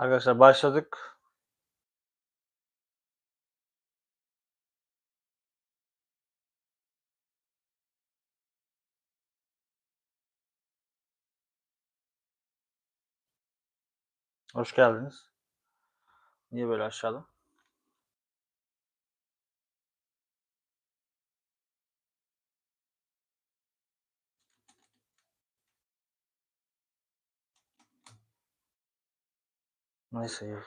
Arkadaşlar başladık. Hoş geldiniz. Niye böyle aşağıda? Neyse.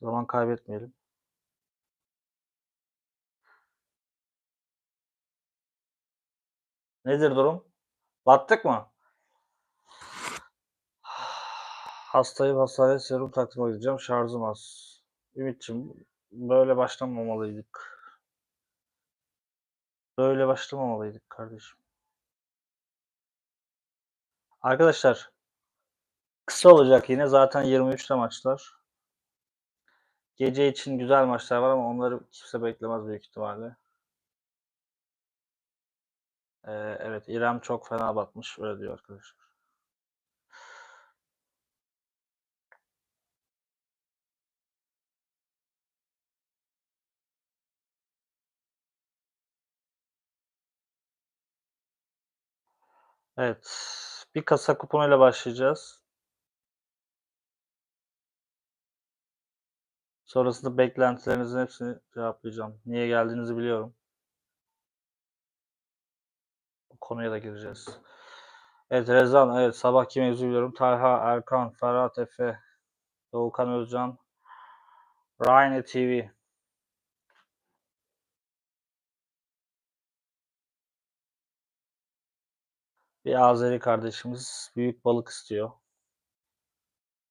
Zaman kaybetmeyelim. Nedir durum? Battık mı? Hastayım hastaneye serum taktırmaya gideceğim. Şarjım az. Ümitçim böyle başlamamalıydık. Böyle başlamamalıydık kardeşim. Arkadaşlar kısa olacak yine zaten 23'te maçlar. Gece için güzel maçlar var ama onları kimse beklemez büyük ihtimalle. Ee, evet İrem çok fena batmış öyle diyor arkadaşlar. Evet. Bir kasa kuponuyla başlayacağız. Sonrasında beklentilerinizin hepsini cevaplayacağım. Niye geldiğinizi biliyorum. Bu konuya da gireceğiz. Evet Rezan, evet sabahki mevzu biliyorum. Talha, Erkan, Ferhat Efe, Doğukan Özcan, Ryan TV. Bir Azeri kardeşimiz büyük balık istiyor.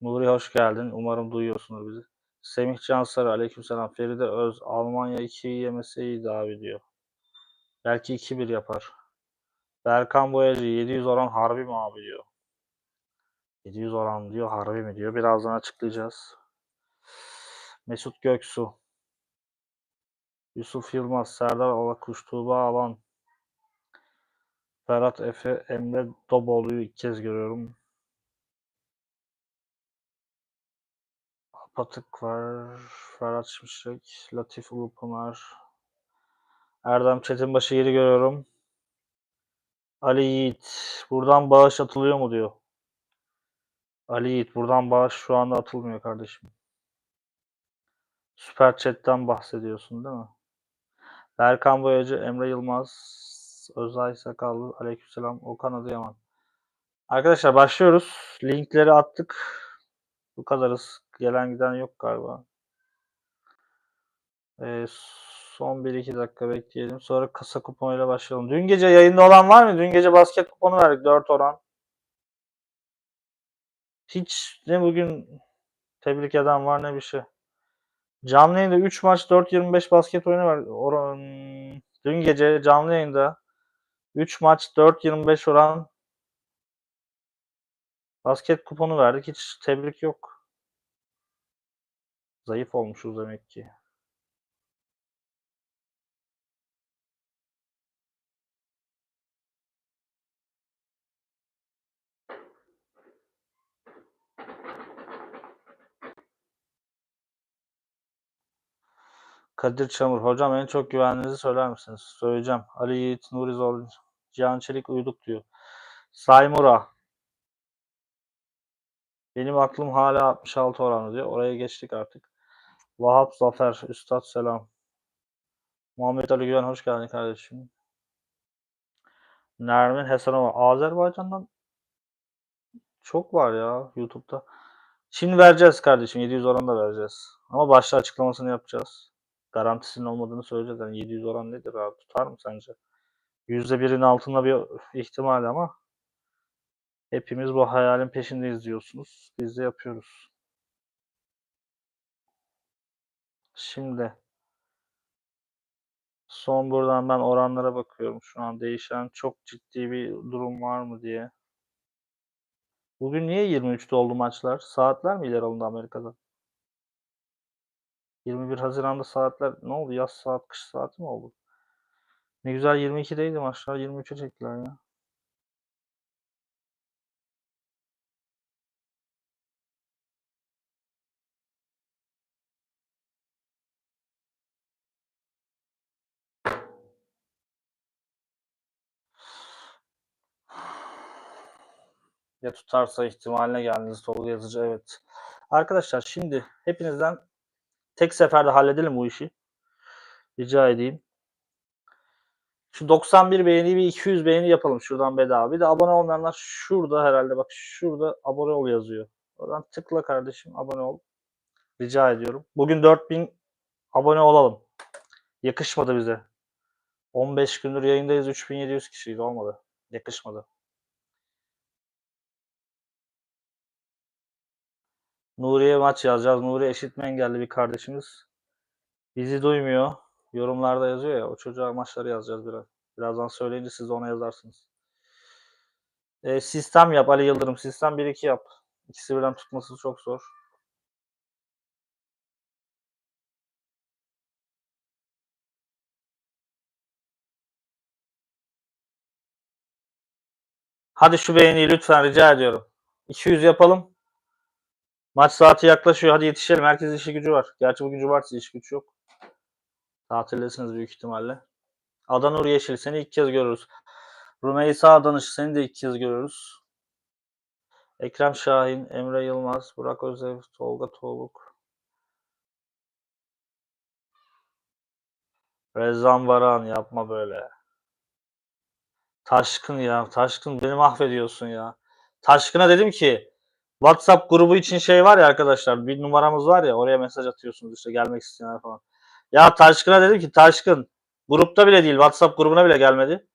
Nuri hoş geldin. Umarım duyuyorsunuz bizi. Semih Cansarı aleykümselam. Feride Öz Almanya 2'yi yemese iyiydi abi diyor. Belki 2-1 yapar. Berkan Boyacı 700 oran harbi mi abi diyor. 700 oran diyor harbi mi diyor. Birazdan açıklayacağız. Mesut Göksu. Yusuf Yılmaz, Serdar Alakuş, Tuğba Alan, Ferhat Efe, Emre Doboğlu'yu ilk kez görüyorum. Patık var, Ferhat Şimşek, Latif Ulupınar, Erdem Çetinbaşı yeri görüyorum. Ali Yiğit, buradan bağış atılıyor mu diyor. Ali Yiğit, buradan bağış şu anda atılmıyor kardeşim. Süper Chat'ten bahsediyorsun değil mi? Berkan Boyacı, Emre Yılmaz, Özay Sakallı, Aleykümselam, Okan Adıyaman. Arkadaşlar başlıyoruz. Linkleri attık. Bu kadarız. Gelen giden yok galiba. Ee, son 1-2 dakika bekleyelim. Sonra kasa kuponuyla başlayalım. Dün gece yayında olan var mı? Dün gece basket kuponu verdik 4 oran. Hiç ne bugün tebrik eden var ne bir şey. Canlı yayında 3 maç 4-25 basket oyunu var. Oran, dün gece canlı yayında 3 maç 4-25 oran basket kuponu verdik. Hiç tebrik yok. Zayıf olmuşuz demek ki. Kadir Çamur. Hocam en çok güvendiğinizi söyler misiniz? Söyleyeceğim. Ali Yiğit, Nuri Zor, Cihan Çelik uyuduk diyor. Saymura. Benim aklım hala 66 oranı diyor. Oraya geçtik artık. Vahap Zafer. Üstad selam. Muhammed Ali Güven hoş geldin kardeşim. Nermin Hasanova. Azerbaycan'dan çok var ya YouTube'da. Şimdi vereceğiz kardeşim. 700 oran da vereceğiz. Ama başta açıklamasını yapacağız. Garantisinin olmadığını söyleyeceğiz. Yani 700 oran nedir abi? Tutar mı sence? %1'in altında bir ihtimal ama hepimiz bu hayalin peşindeyiz diyorsunuz. Biz de yapıyoruz. Şimdi son buradan ben oranlara bakıyorum şu an değişen çok ciddi bir durum var mı diye. Bugün niye 23'te oldu maçlar? Saatler mi ileri alındı Amerika'da? 21 Haziran'da saatler ne oldu? Yaz saat, kış saati mi oldu? Ne güzel 22'deydi maçlar. 23'e çektiler ya. Ya tutarsa ihtimaline geldiniz Tolga Yazıcı evet. Arkadaşlar şimdi hepinizden tek seferde halledelim bu işi. Rica edeyim. Şu 91 beğeni bir 200 beğeni yapalım şuradan bedava. Bir de abone olmayanlar şurada herhalde bak şurada abone ol yazıyor. Oradan tıkla kardeşim abone ol. Rica ediyorum. Bugün 4000 abone olalım. Yakışmadı bize. 15 gündür yayındayız 3700 kişiyiz olmadı. Yakışmadı. Nuriye maç yazacağız. Nuri eşitme engelli bir kardeşimiz. Bizi duymuyor. Yorumlarda yazıyor ya. O çocuğa maçları yazacağız biraz. Birazdan söyleyince siz ona yazarsınız. E, sistem yap Ali Yıldırım. Sistem 1-2 yap. İkisi birden tutması çok zor. Hadi şu beğeniyi lütfen rica ediyorum. 200 yapalım. Maç saati yaklaşıyor. Hadi yetişelim. Herkes işi gücü var. Gerçi bugün cumartesi iş güç yok. Tatildesiniz büyük ihtimalle. Adanur Yeşil seni ilk kez görürüz. Rümeysa Danış seni de ilk kez görürüz. Ekrem Şahin, Emre Yılmaz, Burak Özev, Tolga Toluk. Rezzan Varan yapma böyle. Taşkın ya. Taşkın beni mahvediyorsun ya. Taşkın'a dedim ki WhatsApp grubu için şey var ya arkadaşlar bir numaramız var ya oraya mesaj atıyorsunuz işte gelmek isteyenler falan. Ya Taşkın'a dedim ki Taşkın grupta bile değil WhatsApp grubuna bile gelmedi.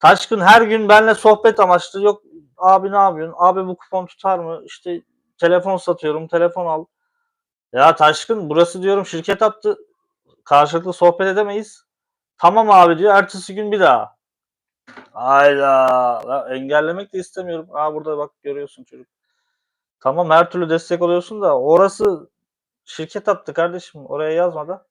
Taşkın her gün benimle sohbet amaçlı yok abi ne yapıyorsun? Abi bu kupon tutar mı? İşte telefon satıyorum telefon al. Ya Taşkın burası diyorum şirket attı. Karşılıklı sohbet edemeyiz. Tamam abi diyor. Ertesi gün bir daha. Hayda. Ya engellemek de istemiyorum. Aa burada bak görüyorsun çocuk. Tamam her türlü destek oluyorsun da orası şirket attı kardeşim. Oraya yazma da.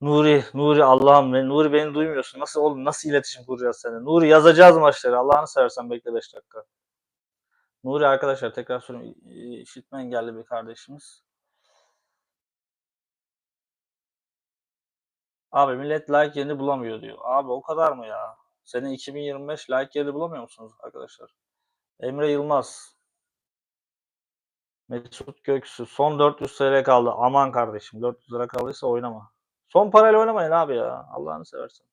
Nuri, Nuri Allah'ım ben Nuri beni duymuyorsun. Nasıl oğlum nasıl iletişim kuracağız seninle? Nuri yazacağız maçları. Allah'ını seversen bekle 5 dakika. Nuri arkadaşlar tekrar söyleyeyim işitme engelli bir kardeşimiz. Abi millet like yerini bulamıyor diyor. Abi o kadar mı ya? Senin 2025 like yerini bulamıyor musunuz arkadaşlar? Emre Yılmaz. Mesut Göksu. Son 400 TL kaldı. Aman kardeşim 400 lira kaldıysa oynama. Son parayla oynamayın abi ya. Allah'ını seversen.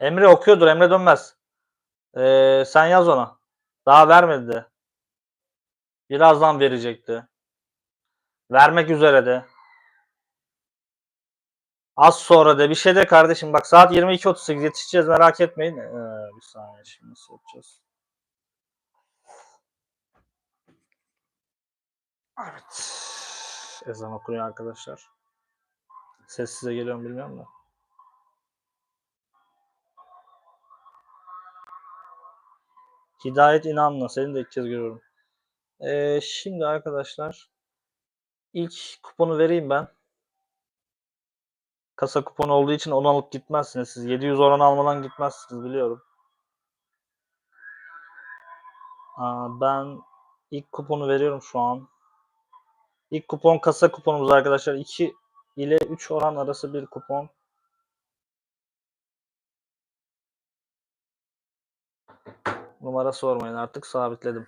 Emre okuyordur. Emre dönmez. Ee, sen yaz ona. Daha vermedi de. Birazdan verecekti. Vermek üzere de. Az sonra da bir şey de kardeşim bak saat 22.38 yetişeceğiz merak etmeyin. Ee, bir saniye şimdi nasıl yapacağız? Evet. Ezan okunuyor arkadaşlar. Ses size geliyor mu bilmiyorum da. Hidayet inanla. Seni de ilk kez görüyorum. Ee, şimdi arkadaşlar ilk kuponu vereyim ben. Kasa kuponu olduğu için onu alıp gitmezsiniz. Siz 700 oran almadan gitmezsiniz biliyorum. Aa, ben ilk kuponu veriyorum şu an. İlk kupon kasa kuponumuz arkadaşlar. 2 ile 3 oran arası bir kupon. Numara sormayın artık sabitledim.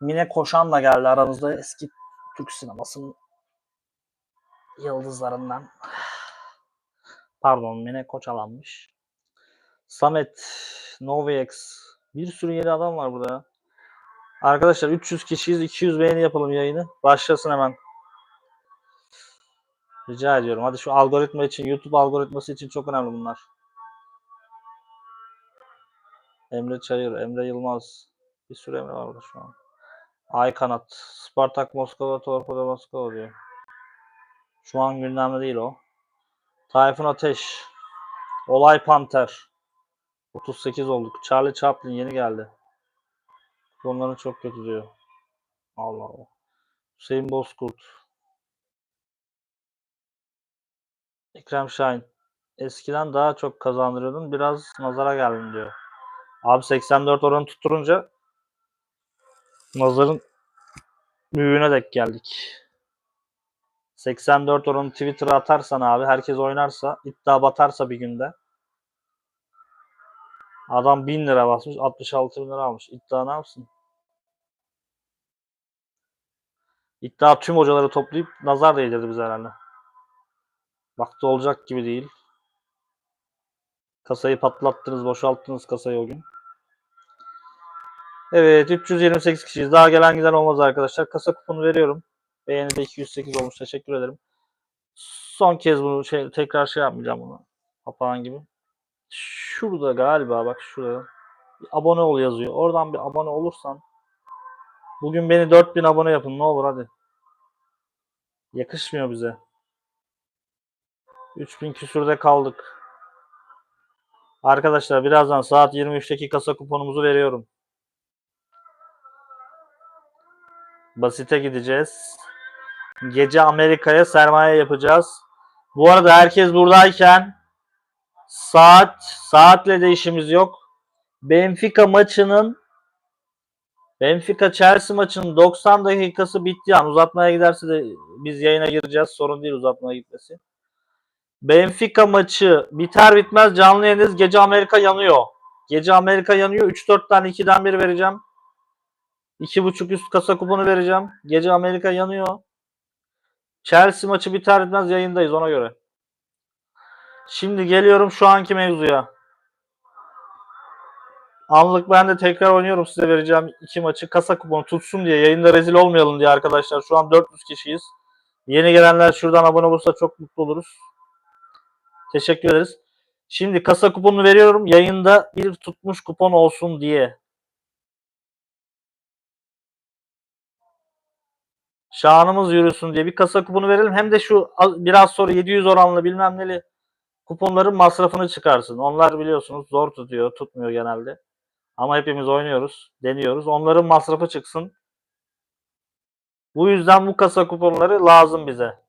Mine Koşan da geldi aramızda eski Türk sinemasının yıldızlarından. Pardon Mine Koçalanmış. Samet, Novex. Bir sürü yeni adam var burada. Arkadaşlar 300 kişiyiz. 200 beğeni yapalım yayını. Başlasın hemen. Rica ediyorum. Hadi şu algoritma için, YouTube algoritması için çok önemli bunlar. Emre Çayır, Emre Yılmaz. Bir sürü Emre var burada şu an. Ay Kanat. Spartak Moskova, Torpedo Moskova diyor. Şu an gündemde değil o. Tayfun Ateş. Olay Panter. 38 olduk. Charlie Chaplin yeni geldi. Onların çok kötü diyor. Allah Allah. Hüseyin Bozkurt. Ekrem Şahin. Eskiden daha çok kazandırıyordun. Biraz nazara geldin diyor. Abi 84 oranı tutturunca nazarın büyüğüne dek geldik. 84 oranı Twitter'a atarsan abi herkes oynarsa iddia batarsa bir günde adam 1000 lira basmış 66 bin lira almış. İddia ne yapsın? İddia tüm hocaları toplayıp nazar değdirdi bize herhalde. Vakti olacak gibi değil. Kasayı patlattınız, boşalttınız kasayı o gün. Evet 328 kişiyiz. Daha gelen giden olmaz arkadaşlar. Kasa kuponu veriyorum. Beğeni de 208 olmuş. Teşekkür ederim. Son kez bunu şey, tekrar şey yapmayacağım bunu. Papağan gibi. Şurada galiba bak şurada. Bir abone ol yazıyor. Oradan bir abone olursan bugün beni 4000 abone yapın ne olur hadi. Yakışmıyor bize. 3000 küsürde kaldık. Arkadaşlar birazdan saat 23'teki kasa kuponumuzu veriyorum. Basite gideceğiz. Gece Amerika'ya sermaye yapacağız. Bu arada herkes buradayken saat saatle de işimiz yok. Benfica maçının Benfica Chelsea maçının 90 dakikası bitti yani uzatmaya giderse de biz yayına gireceğiz. Sorun değil uzatmaya gitmesi. Benfica maçı biter bitmez canlı yayınız gece Amerika yanıyor. Gece Amerika yanıyor. 3-4 tane 2'den 1 vereceğim. 2.5 üst kasa kuponu vereceğim. Gece Amerika yanıyor. Chelsea maçı biter bitmez yayındayız ona göre. Şimdi geliyorum şu anki mevzuya. Anlık ben de tekrar oynuyorum size vereceğim iki maçı. Kasa kuponu tutsun diye yayında rezil olmayalım diye arkadaşlar. Şu an 400 kişiyiz. Yeni gelenler şuradan abone olursa çok mutlu oluruz. Teşekkür ederiz. Şimdi kasa kuponunu veriyorum. Yayında bir tutmuş kupon olsun diye. Şanımız yürüsün diye bir kasa kuponu verelim. Hem de şu az- biraz sonra 700 oranlı bilmem neli kuponların masrafını çıkarsın. Onlar biliyorsunuz zor tutuyor, tutmuyor genelde. Ama hepimiz oynuyoruz, deniyoruz. Onların masrafı çıksın. Bu yüzden bu kasa kuponları lazım bize.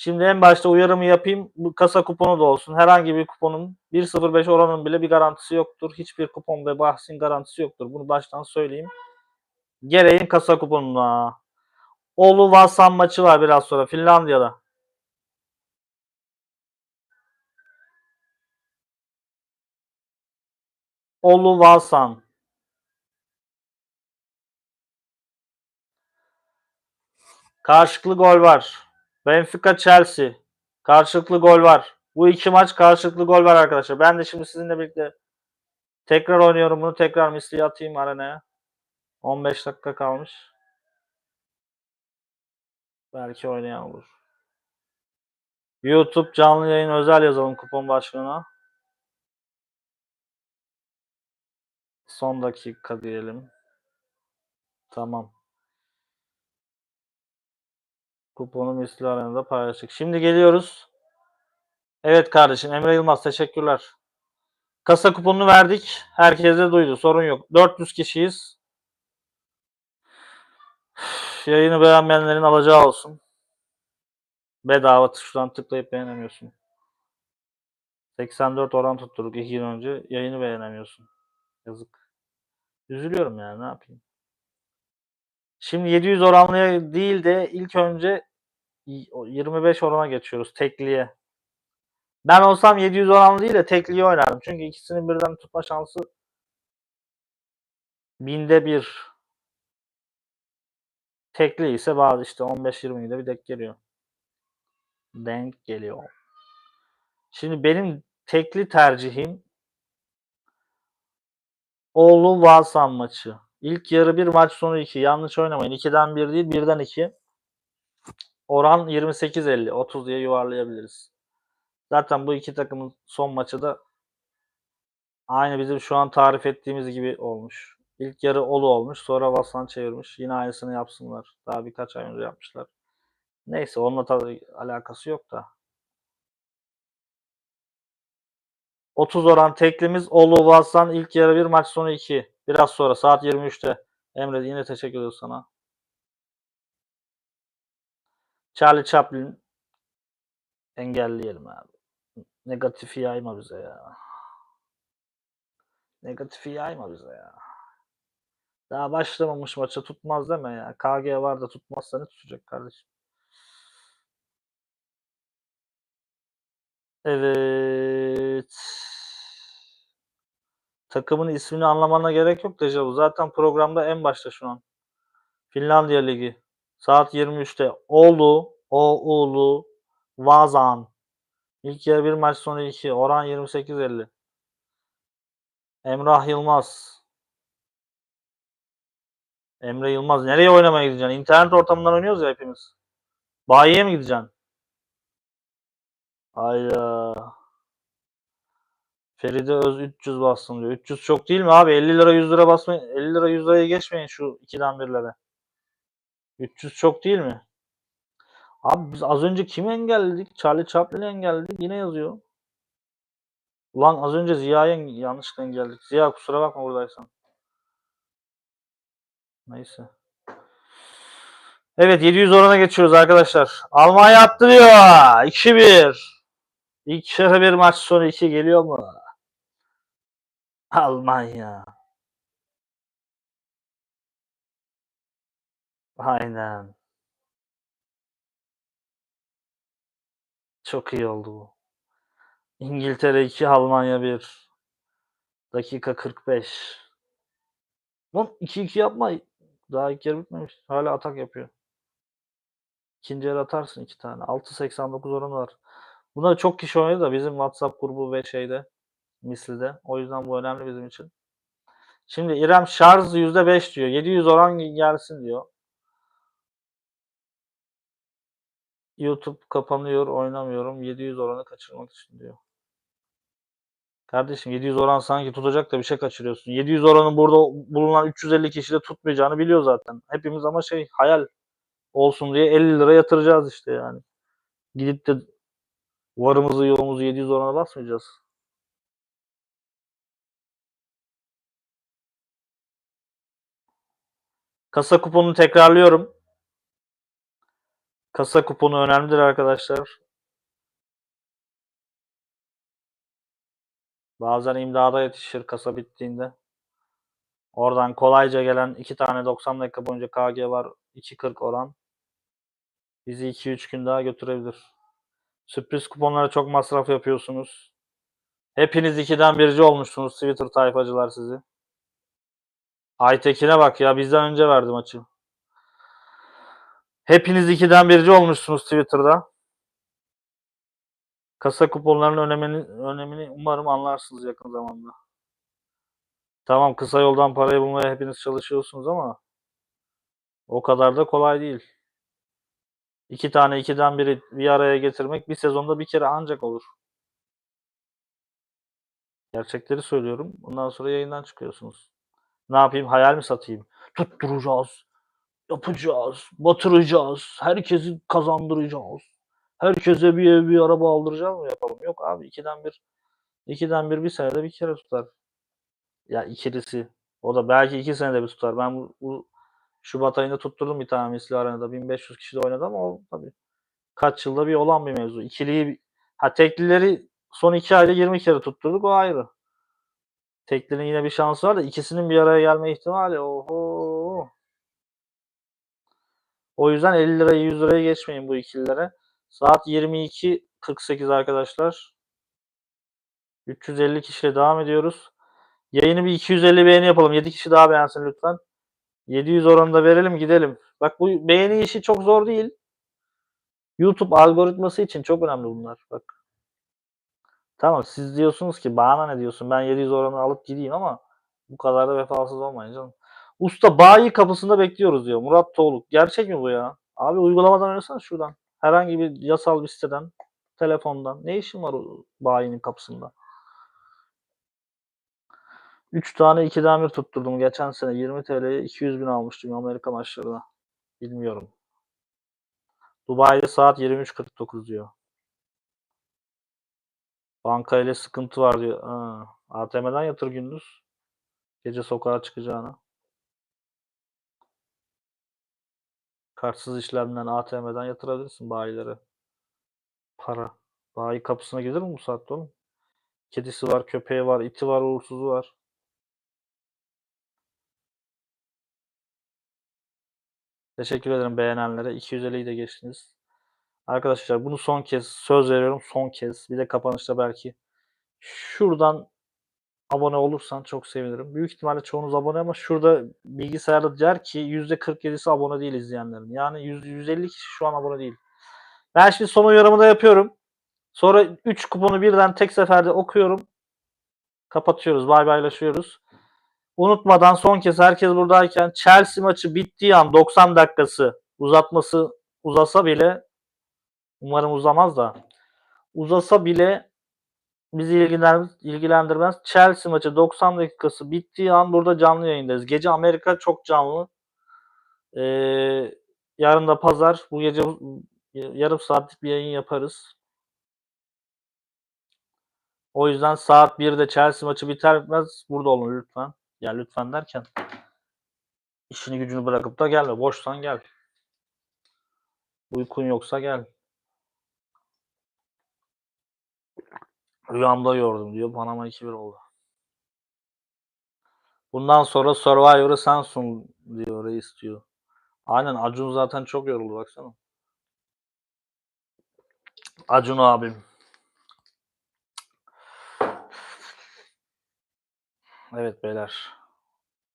Şimdi en başta uyarımı yapayım. Bu kasa kuponu da olsun. Herhangi bir kuponun 1.05 oranın bile bir garantisi yoktur. Hiçbir kupon ve bahsin garantisi yoktur. Bunu baştan söyleyeyim. Gereğin kasa kuponuna. Oğlu Vasan maçı var biraz sonra Finlandiya'da. Oğlu Vasan. Karşılıklı gol var. Benfica Chelsea. Karşılıklı gol var. Bu iki maç karşılıklı gol var arkadaşlar. Ben de şimdi sizinle birlikte tekrar oynuyorum bunu. Tekrar misli atayım arenaya. 15 dakika kalmış. Belki oynayan olur. YouTube canlı yayın özel yazalım kupon başlığına. Son dakika diyelim. Tamam. Kuponu misli arenada paylaştık. Şimdi geliyoruz. Evet kardeşim Emre Yılmaz teşekkürler. Kasa kuponunu verdik. Herkes de duydu. Sorun yok. 400 kişiyiz. Yayını beğenmeyenlerin alacağı olsun. Bedava tuştan tıklayıp beğenemiyorsun. 84 oran tutturduk 2 gün önce. Yayını beğenemiyorsun. Yazık. Üzülüyorum yani ne yapayım. Şimdi 700 oranlıya değil de ilk önce 25 orana geçiyoruz tekliye. Ben olsam 700 oranlı değil de tekliye oynardım. Çünkü ikisinin birden tutma şansı binde bir. Tekli ise bazı işte 15-20 de bir denk geliyor. Denk geliyor. Şimdi benim tekli tercihim Oğlu Valsan maçı. İlk yarı 1 maç sonu 2. Yanlış oynamayın. 2'den 1 değil 1'den 2. Oran 28-50. 30 diye yuvarlayabiliriz. Zaten bu iki takımın son maçı da Aynı bizim şu an tarif ettiğimiz gibi olmuş. İlk yarı Olu olmuş. Sonra Vaslan çevirmiş. Yine aynısını yapsınlar. Daha birkaç ay önce yapmışlar. Neyse onunla tabii alakası yok da. 30 oran teklimiz Olu Vaslan ilk yarı 1 maç sonu 2. Biraz sonra saat 23'te. Emre yine teşekkür ediyoruz sana. Charlie Chaplin engelleyelim abi. Negatifi yayma bize ya. Negatifi yayma bize ya. Daha başlamamış maça tutmaz deme ya. KG var da tutmazsa ne tutacak kardeşim? Evet. Takımın ismini anlamana gerek yok Dejavu. Zaten programda en başta şu an. Finlandiya Ligi. Saat 23'te. Oğlu, Oğlu, Vazan. İlk yarı bir maç sonu 2. Oran 28.50. Emrah Yılmaz. Emre Yılmaz. Nereye oynamaya gideceksin? İnternet ortamından oynuyoruz ya hepimiz. Bayiye mi gideceksin? Hayda. Feride Öz 300 bassın diyor. 300 çok değil mi abi? 50 lira 100 lira basmayın. 50 lira 100 liraya geçmeyin şu 2'den 1'lere. 300 çok değil mi? Abi biz az önce kimi engelledik? Charlie Chaplin'i engelledik. Yine yazıyor. Ulan az önce Ziya'yı yanlışlıkla engelledik. Ziya kusura bakma buradaysan. Neyse. Evet 700 orana geçiyoruz arkadaşlar. Almanya attırıyor. 2-1. İlk yarı bir maç sonu 2 geliyor mu? Almanya. Aynen. Çok iyi oldu bu. İngiltere 2, Almanya 1. Dakika 45. Lan 2-2 yapma. Daha ilk yarı bitmemiş. Hala atak yapıyor. İkinci yarı atarsın iki tane. 6.89 oranı var. Bunlar çok kişi oynadı da bizim WhatsApp grubu ve şeyde misilde. O yüzden bu önemli bizim için. Şimdi İrem şarj %5 diyor. 700 oran gelsin diyor. YouTube kapanıyor, oynamıyorum. 700 oranı kaçırmak için diyor. Kardeşim 700 oran sanki tutacak da bir şey kaçırıyorsun. 700 oranın burada bulunan 350 kişi de tutmayacağını biliyor zaten. Hepimiz ama şey hayal olsun diye 50 lira yatıracağız işte yani. Gidip de varımızı yoğumuzu 700 orana basmayacağız. Kasa kuponunu tekrarlıyorum. Kasa kuponu önemlidir arkadaşlar. Bazen imdada yetişir kasa bittiğinde. Oradan kolayca gelen iki tane 90 dakika boyunca KG var. 2.40 oran. Bizi 2-3 gün daha götürebilir. Sürpriz kuponlara çok masraf yapıyorsunuz. Hepiniz ikiden birci olmuşsunuz Twitter tayfacılar sizi. Aytekin'e bak ya bizden önce verdi maçı. Hepiniz ikiden birci olmuşsunuz Twitter'da. Kasa kuponlarının önemini, önemini umarım anlarsınız yakın zamanda. Tamam kısa yoldan parayı bulmaya hepiniz çalışıyorsunuz ama o kadar da kolay değil. İki tane ikiden biri bir araya getirmek bir sezonda bir kere ancak olur. Gerçekleri söylüyorum. Bundan sonra yayından çıkıyorsunuz. Ne yapayım? Hayal mi satayım? Tutturacağız. Yapacağız. Batıracağız. Herkesi kazandıracağız. Herkese bir ev bir araba aldıracağız mı yapalım? Yok abi ikiden bir ikiden bir bir senede bir kere tutar. Ya ikilisi. O da belki iki senede bir tutar. Ben bu, bu Şubat ayında tutturdum bir tane misli arenada. 1500 kişi de oynadı ama o tabii kaç yılda bir olan bir mevzu. İkiliyi ha teklileri son iki ayda 20 kere tutturduk o ayrı. Teklinin yine bir şansı var da ikisinin bir araya gelme ihtimali oho. O yüzden 50 lirayı 100 liraya geçmeyin bu ikililere. Saat 22.48 arkadaşlar. 350 kişiyle devam ediyoruz. Yayını bir 250 beğeni yapalım. 7 kişi daha beğensin lütfen. 700 oranında verelim gidelim. Bak bu beğeni işi çok zor değil. YouTube algoritması için çok önemli bunlar. Bak. Tamam siz diyorsunuz ki bana ne diyorsun ben 700 oranı alıp gideyim ama bu kadar da vefasız olmayın canım. Usta bayi kapısında bekliyoruz diyor Murat Toğluk. Gerçek mi bu ya? Abi uygulamadan oynasana şuradan. Herhangi bir yasal bir siteden, telefondan. Ne işin var o bayinin kapısında? 3 tane 2'den bir tutturdum. Geçen sene 20 TL'ye 200 bin almıştım Amerika maçlarına. Bilmiyorum. Dubai'de saat 23.49 diyor. Banka ile sıkıntı var diyor. Ha, ATM'den yatır gündüz. Gece sokağa çıkacağına. Kartsız işlemden ATM'den yatırabilirsin bayilere. Para. Bayi kapısına gelir mi bu saatte oğlum? Kedisi var, köpeği var, iti var, uğursuzu var. Teşekkür ederim beğenenlere. 250'yi de geçtiniz. Arkadaşlar bunu son kez söz veriyorum. Son kez. Bir de kapanışta belki. Şuradan abone olursan çok sevinirim. Büyük ihtimalle çoğunuz abone ama şurada bilgisayarda der ki %47'si abone değil izleyenlerin. Yani 100, 150 kişi şu an abone değil. Ben şimdi son uyarımı da yapıyorum. Sonra 3 kuponu birden tek seferde okuyorum. Kapatıyoruz. Bay baylaşıyoruz. Unutmadan son kez herkes buradayken Chelsea maçı bittiği an 90 dakikası uzatması uzasa bile umarım uzamaz da uzasa bile bizi ilgilendirmez, ilgilendirmez. Chelsea maçı 90 dakikası bittiği an burada canlı yayındayız. Gece Amerika çok canlı. Ee, yarın da pazar. Bu gece yarım saatlik bir yayın yaparız. O yüzden saat 1'de Chelsea maçı biter bitmez burada olun lütfen. Ya lütfen derken işini gücünü bırakıp da gelme. Boşsan gel. Uykun yoksa gel. Rüyamda yordum diyor. Panama 2-1 oldu. Bundan sonra Survivor'ı sen sun diyor reis diyor. Aynen Acun zaten çok yoruldu baksana. Acun abim. Evet beyler.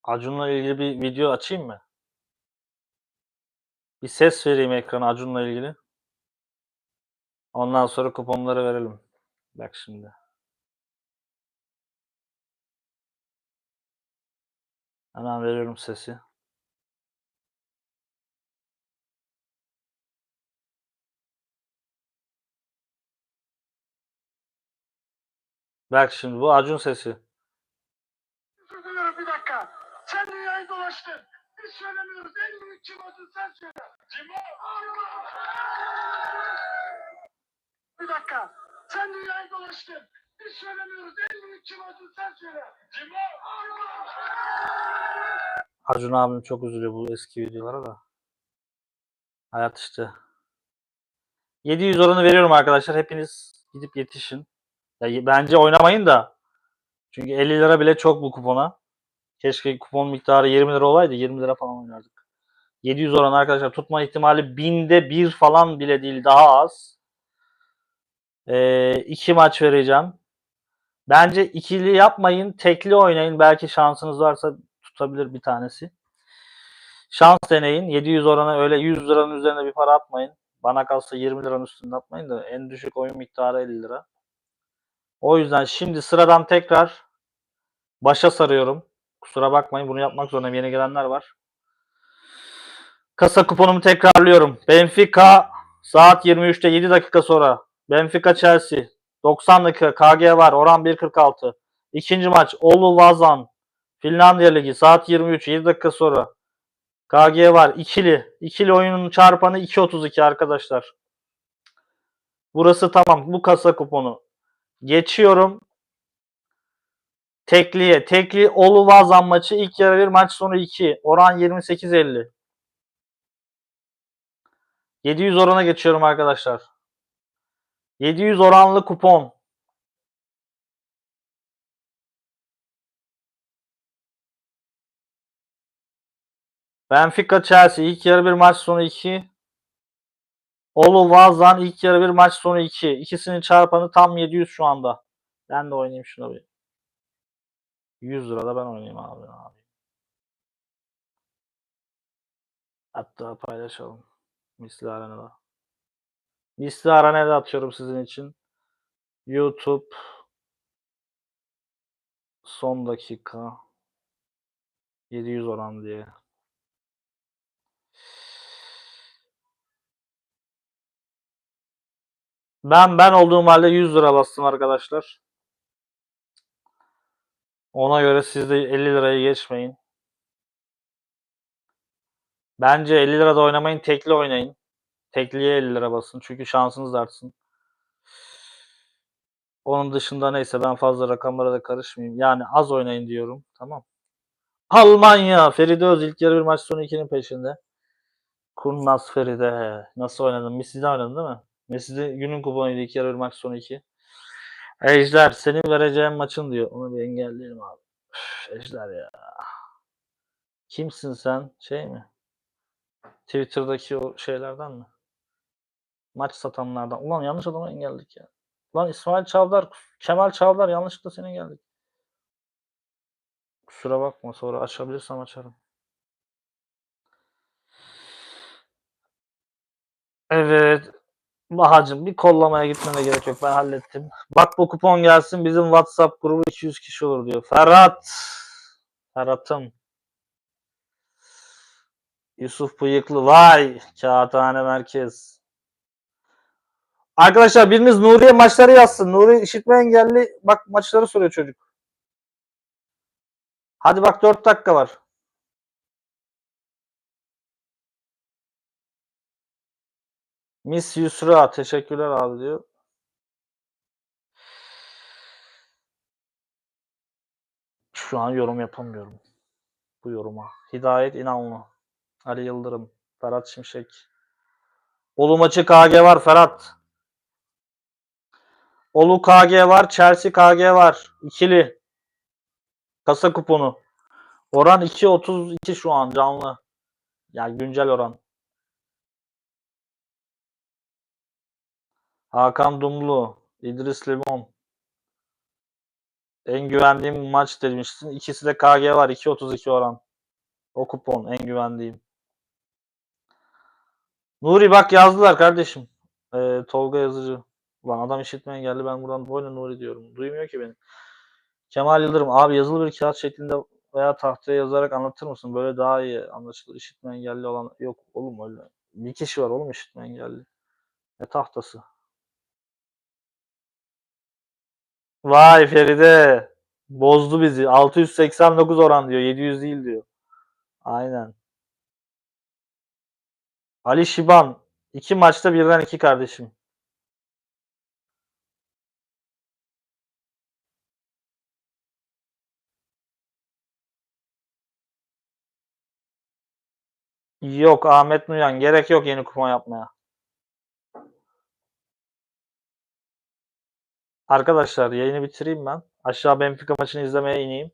Acun'la ilgili bir video açayım mı? Bir ses vereyim ekrana Acun'la ilgili. Ondan sonra kuponları verelim. Bak şimdi. Hemen veriyorum sesi. Bak şimdi bu Acun sesi. Bir dakika. Sen dünyayı dolaştın. Biz söylemiyoruz. En büyük kim olduğunu sen söyle. Cimo. Bir dakika. Sen dünyayı dolaştın. Biz söylemiyoruz. En büyük kim olduğunu sen söyle. Cimo. Acun abim çok üzülüyor bu eski videolara da. Hayat işte. 700 oranı veriyorum arkadaşlar. Hepiniz gidip yetişin. Ya bence oynamayın da. Çünkü 50 lira bile çok bu kupona. Keşke kupon miktarı 20 lira olaydı. 20 lira falan oynardık. 700 oran arkadaşlar tutma ihtimali binde bir falan bile değil daha az. Ee, iki maç vereceğim. Bence ikili yapmayın. Tekli oynayın. Belki şansınız varsa tutabilir bir tanesi. Şans deneyin. 700 orana öyle 100 liranın üzerine bir para atmayın. Bana kalsa 20 liranın üstünde atmayın da en düşük oyun miktarı 50 lira. O yüzden şimdi sıradan tekrar başa sarıyorum. Kusura bakmayın bunu yapmak zorundayım. Yeni gelenler var. Kasa kuponumu tekrarlıyorum. Benfica saat 23'te 7 dakika sonra. Benfica Chelsea 90 dakika KG var. Oran 1.46. İkinci maç Olu Vazan Finlandiya Ligi saat 23 7 dakika sonra. KG var. ikili. İkili oyunun çarpanı 2.32 arkadaşlar. Burası tamam. Bu kasa kuponu. Geçiyorum. Tekliye. Tekli Olu Vazan maçı ilk yarı 1 maç sonu 2. Oran 28.50. 700 orana geçiyorum arkadaşlar. 700 oranlı kupon. Benfica Chelsea ilk yarı bir maç sonu 2. Olu Vazan ilk yarı bir maç sonu 2. İkisinin çarpanı tam 700 şu anda. Ben de oynayayım şuna bir. 100 lirada ben oynayayım abi. abi. Hatta paylaşalım. Misli Arena'da. Misli Arena'da atıyorum sizin için. YouTube son dakika 700 oran diye. Ben ben olduğum halde 100 lira bastım arkadaşlar. Ona göre siz de 50 lirayı geçmeyin. Bence 50 lirada oynamayın, tekli oynayın. Tekliye 50 lira basın. Çünkü şansınız artsın. Onun dışında neyse ben fazla rakamlara da karışmayayım. Yani az oynayın diyorum. Tamam. Almanya. Feride Öz ilk yarı bir maç sonu 2'nin peşinde. Kurnaz Feride. Nasıl oynadın? Messi'de oynadın değil mi? Messi'de günün kuponuydu ilk yarı bir maç sonu 2. Ejder senin vereceğin maçın diyor. Onu bir engelleyelim abi. Üf, Ejder ya. Kimsin sen? Şey mi? Twitter'daki o şeylerden mi? Maç satanlardan. Ulan yanlış adamı engelledik ya. Lan İsmail Çavdar, Kemal Çavdar yanlışlıkla seni engelledik. Kusura bakma sonra açabilirsem açarım. Evet. Bahacım bir kollamaya gitmene gerek yok. Ben hallettim. Bak bu kupon gelsin bizim WhatsApp grubu 200 kişi olur diyor. Ferhat. Ferhat'ım. Yusuf Bıyıklı. Vay. Kağıthane Merkez. Arkadaşlar biriniz Nuriye maçları yazsın. Nuri işitme engelli. Bak maçları soruyor çocuk. Hadi bak 4 dakika var. Miss Yusra teşekkürler abi diyor. Şu an yorum yapamıyorum. Bu yoruma. Hidayet İnanlı. Ali Yıldırım. Ferhat Şimşek. Olu maçı KG var Ferhat. Olu KG var. Chelsea KG var. İkili. Kasa kuponu. Oran 2.32 şu an canlı. Ya güncel oran. Hakan Dumlu. İdris Limon. En güvendiğim maç demiştin. İkisi de KG var. 2.32 oran. O kupon en güvendiğim. Nuri bak yazdılar kardeşim. Ee, Tolga yazıcı. Ulan adam işitme engelli ben buradan boyuna Nuri diyorum. Duymuyor ki beni. Kemal Yıldırım abi yazılı bir kağıt şeklinde veya tahtaya yazarak anlatır mısın? Böyle daha iyi anlaşılır. İşitme engelli olan yok oğlum öyle. Bir kişi var oğlum işitme engelli. Ne tahtası? Vay Feride. Bozdu bizi. 689 oran diyor. 700 değil diyor. Aynen. Ali Şiban. iki maçta birden iki kardeşim. Yok Ahmet Nuyan. Gerek yok yeni kupon yapmaya. Arkadaşlar yayını bitireyim ben. Aşağı Benfica maçını izlemeye ineyim.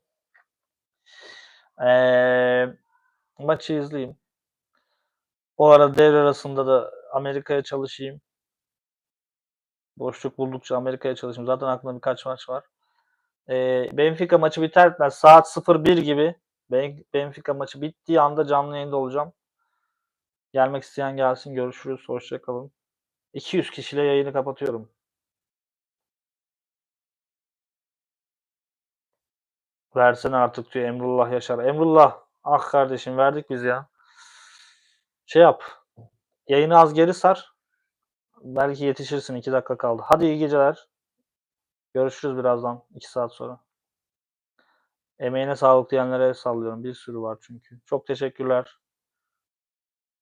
Ee, maçı izleyeyim. O ara devre arasında da Amerika'ya çalışayım. Boşluk buldukça Amerika'ya çalışayım. Zaten aklımda birkaç maç var. Ee, Benfica maçı biter bitmez saat 01 gibi Ben- Benfica maçı bittiği anda canlı yayında olacağım. Gelmek isteyen gelsin. Görüşürüz. Hoşça kalın. 200 kişiyle yayını kapatıyorum. Versene artık diyor Emrullah Yaşar. Emrullah ah kardeşim verdik biz ya. Şey yap. Yayını az geri sar. Belki yetişirsin. 2 dakika kaldı. Hadi iyi geceler. Görüşürüz birazdan. 2 saat sonra. Emeğine sağlık diyenlere sallıyorum. Bir sürü var çünkü. Çok teşekkürler.